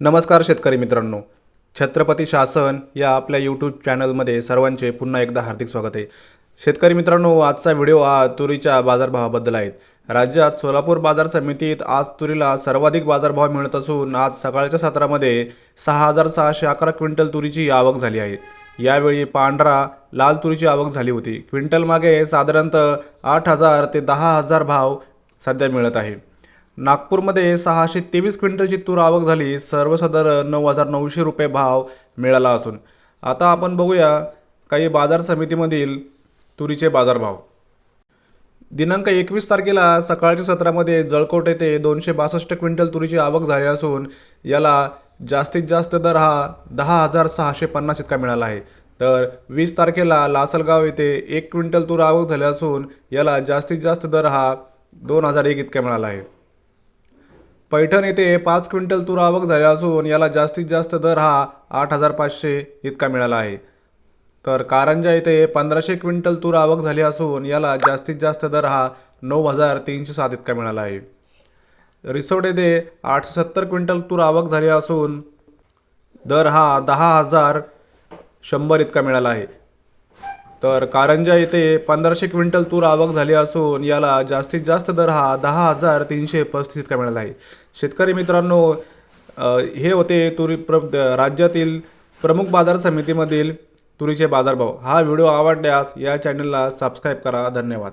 नमस्कार शेतकरी मित्रांनो. छत्रपती शासन या आपल्या यूट्यूब चॅनलमध्ये सर्वांचे पुन्हा एकदा हार्दिक स्वागत आहे. शेतकरी मित्रांनो आजचा व्हिडिओ हा तुरीच्या बाजारभावाबद्दल आहे. राज्यात सोलापूर बाजार समितीत आज तुरीला सर्वाधिक बाजारभाव मिळत असून आज सकाळच्या सत्रामध्ये सहा हजार सहाशे अकरा क्विंटल तुरीची आवक झाली आहे. यावेळी पांढरा लाल तुरीची आवक झाली होती. क्विंटलमागे साधारणतः आठ हजार ते दहा हजार भाव सध्या मिळत आहे. नागपूरमध्ये सहाशे तेवीस क्विंटलची तूर आवक झाली. सर्वसाधारण नऊ हजार नऊशे रुपये भाव मिळाला असून. आता आपण बघूया काही बाजार समितीमधील तुरीचे बाजारभाव. दिनांक एकवीस तारखेला सकाळच्या सत्रामध्ये जळकोट येथे दोनशे बासष्ट क्विंटल तुरीची आवक झाली असून याला जास्तीत जास्त दर हा दहा हजार सहाशे पन्नास इतका मिळाला आहे. तर वीस तारखेला लासलगाव येथे एक क्विंटल तूर आवक झाली असून याला जास्तीत जास्त दर हा दोन हजार एक इतका मिळाला आहे. पैठण येथे पाच क्विंटल तूर आवक झाली असून याला जास्तीत जास्त दर हा आठ हजार पाचशे इतका मिळाला आहे. तर कारंजा येथे पंधराशे क्विंटल तूर आवक झाली असून याला जास्तीत जास्त दर हा नऊ हजार तीनशे सात इतका मिळाला आहे. रिसोड येथे आठशे सत्तर क्विंटल तूर आवक झाली असून दर हा दहा हजार शंभर इतका मिळाला आहे. तर कारंजा येथे पंधराशे क्विंटल तूर आवक झाली असून याला जास्तीत जास्त दर हा दहा हजार तीनशे पस्तीस इतका मिळाला आहे. शेतकरी मित्रांनो हे होते तुरी प्र राज्यातील प्रमुख बाजार समितीमधील तुरीचे बाजारभाव. हा व्हिडिओ आवडल्यास या चॅनलला सबस्क्राईब करा. धन्यवाद.